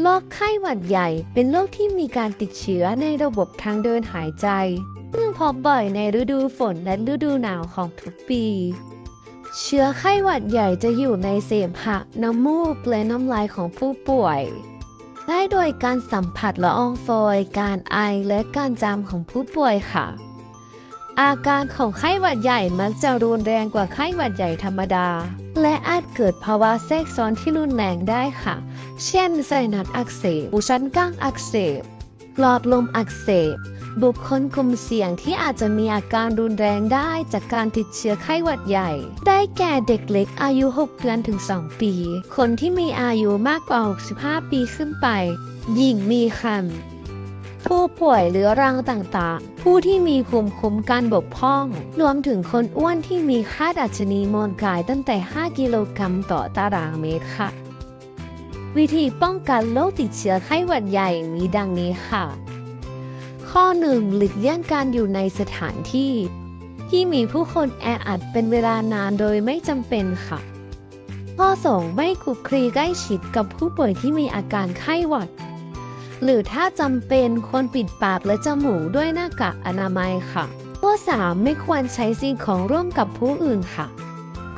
โรคไข้หวัดใหญ่เป็นโรคที่มีการติดเชื้อในระบบทางเดินหายใจ ซึ่งพบบ่อยในฤดูฝนและฤดูหนาวของทุกปี เชื้อไข้หวัดใหญ่จะอยู่ในเสมหะน้ำมูกและน้ำลายของผู้ป่วย ได้โดยการสัมผัสละอองฟอย การไอและการจามของผู้ป่วยค่ะ อาการของไข้หวัดใหญ่มักจะรุนแรงกว่าไข้หวัดใหญ่ธรรมดา และอาจเกิดภาวะแทรกซ้อนที่รุนแรงได้ค่ะ เช่นไซนัสอักเสบหูชั้นก้างอักเสบหลอดลมอักเสบ บุคคลกลุ่มเสี่ยงที่อาจจะมีอาการรุนแรงได้จากการติดเชื้อไข้หวัดใหญ่ ได้แก่เด็กเล็กอายุ 6 เดือนถึง 2 ปี คนที่มีอายุมากกว่า 65 ปีขึ้นไป หญิงมีครรภ์ผู้ป่วยเรื้อรังต่างๆ ผู้ที่มีภูมิคุ้มกันบกพร่อง รวมถึงคนอ้วนที่มีค่าดัชนีมวลกายตั้งแต่ 5 กิโลกรัมต่อตารางเมตรค่ะ วิธีป้องกันโรคติดเชื้อไข้หวัดใหญ่มีดังนี้ค่ะ ข้อ 1. หลีกเลี่ยงการอยู่ในสถานที่ ที่มีผู้คนแออัดเป็นเวลานานโดยไม่จำเป็นค่ะ ข้อ 2. ไม่คุกคลีใกล้ชิดกับผู้ป่วยที่มีอาการไข้หวัด หรือถ้าจำเป็นควรปิดปากและจมูกด้วยหน้ากากอนามัยค่ะ ข้อ 3. ไม่ควรใช้สิ่งของร่วมกับผู้อื่นค่ะ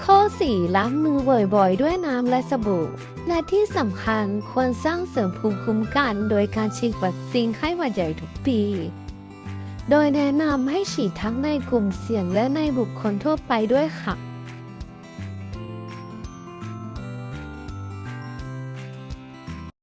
ข้อ 4. ล้างมือบ่อยๆ ด้วยน้ำและสบู่ และที่สำคัญควรสร้างเสริมภูมิคุ้มกันโดยการฉีดวัคซีนไข้หวัดใหญ่ทุกปี โดยแนะนำให้ฉีดทั้งในกลุ่มเสี่ยงและในบุคคลทั่วไปด้วยค่ะ